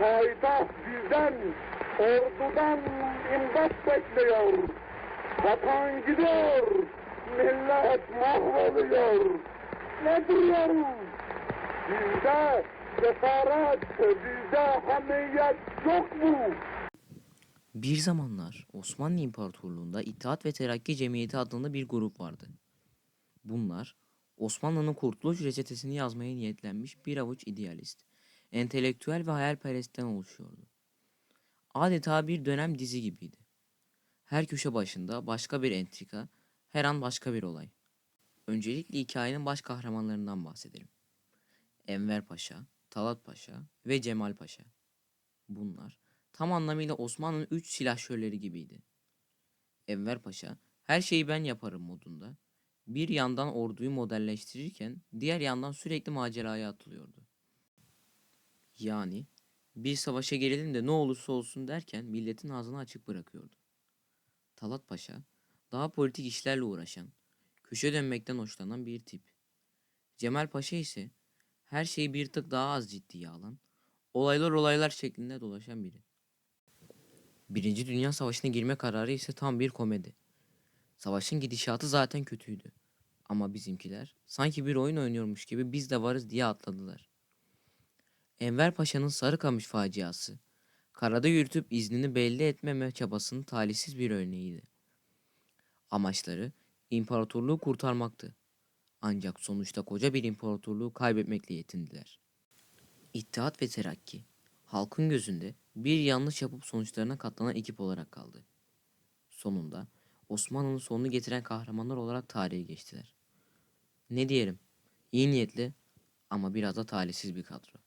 Payitaht bizden, ordudan imdat bekliyor. Vatan gidiyor, millet mahvoluyor. Ne duruyoruz? Bizde cesaret, bizde hamiyet yok mu? Bir zamanlar Osmanlı İmparatorluğu'nda İttihat ve Terakki Cemiyeti adında bir grup vardı. Bunlar Osmanlı'nın kurtuluş reçetesini yazmaya niyetlenmiş bir avuç idealist, entelektüel ve hayalperestten oluşuyordu. Adeta bir dönem dizi gibiydi. Her köşe başında başka bir entrika, her an başka bir olay. Öncelikle hikayenin baş kahramanlarından bahsedelim. Enver Paşa, Talat Paşa ve Cemal Paşa. Bunlar tam anlamıyla Osmanlı'nın üç silahşörleri gibiydi. Enver Paşa her şeyi ben yaparım modunda. Bir yandan orduyu modelleştirirken diğer yandan sürekli maceraya atılıyordu. Yani bir savaşa girelim de ne olursa olsun derken milletin ağzını açık bırakıyordu. Talat Paşa daha politik işlerle uğraşan, köşe dönmekten hoşlanan bir tip. Cemal Paşa ise her şeyi bir tık daha az ciddiye alan, olaylar olaylar şeklinde dolaşan biri. Birinci Dünya Savaşı'na girme kararı ise tam bir komedi. Savaşın gidişatı zaten kötüydü. Ama bizimkiler sanki bir oyun oynuyormuş gibi biz de varız diye atladılar. Enver Paşa'nın Sarıkamış faciası, karada yürütüp iznini belli etmeme çabasının talihsiz bir örneğiydi. Amaçları imparatorluğu kurtarmaktı. Ancak sonuçta koca bir imparatorluğu kaybetmekle yetindiler. İttihat ve Terakki, halkın gözünde bir yanlış yapıp sonuçlarına katlanan ekip olarak kaldı. Sonunda Osmanlı'nın sonunu getiren kahramanlar olarak tarihe geçtiler. Ne diyelim, iyi niyetli ama biraz da talihsiz bir kadro.